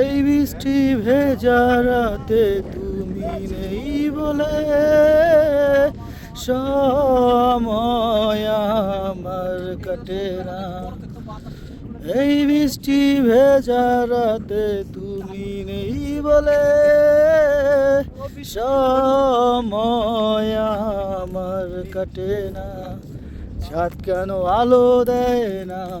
এই বৃষ্টি ভেজা রাতে তুমি নেই বলে সময় আমার কাটে না। এই বৃষ্টি ভেজা রাতে তুমি নেই বলে সময় আমার কাটে না। ছাদ কেন আলো দেয় না?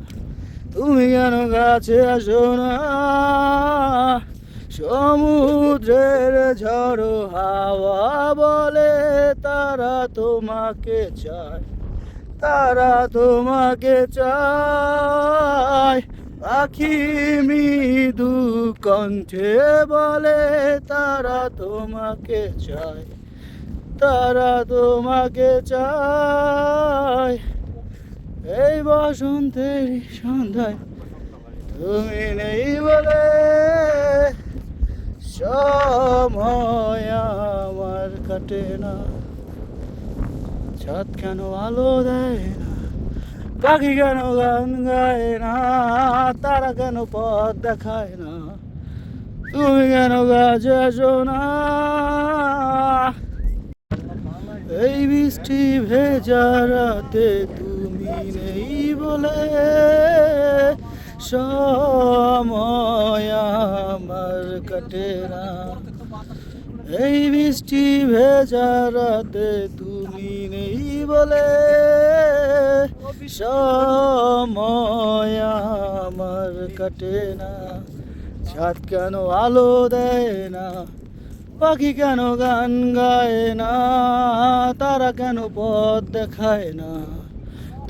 তুমি কেন কাছে আসো না? সমুদ্রের ঝড়ো হাওয়া বলে তারা তোমাকে চায়, তারা তোমাকে চায়। পাখি মৃদু কণ্ঠে বলে তারা তোমাকে চায়, তারা তোমাকে চায়। এই বসন্তের সন্ধ্যায় তুমি নেই বলে সময় আমার কাটে না। ছাদ কেন আলো দেয় না? পাখি কেন গান গায় না? তারা কেন পথ দেখায় না? তুমি কেন গাছে আসো না? এই বৃষ্টি ভেজা রাতে তুমি নেই বলে সময় আমার কাটে না। এই বৃষ্টি ভেজা রাতে তুমি নেই বলে সময় আমার কাটে না। ছাদ কেন আলো দেয় না? পাখি কেন গান গায় না? তারা কেন পথ দেখায় না?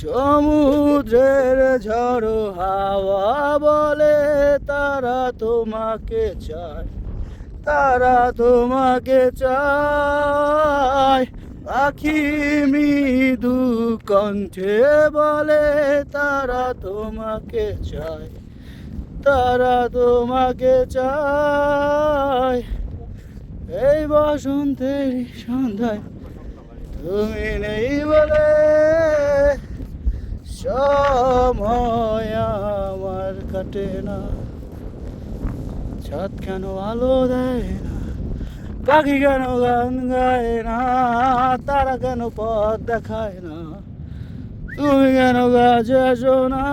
সমুদ্রের ঝড়ো হাওয়া বলে, তারা তোমাকে চায়, তারা তোমাকে চায়। পাখি মৃদু কণ্ঠে বলে, তারা তোমাকে চায়, তারা তোমাকে চায়। এই বসন্তের সন্ধ্যায় তুমি নেই কাটে না, ছাদ কেন আলো দেয় না পাখি কেন গান গায় না, তারা কেন পথ দেখায় না, তুমি কেন গাছে না?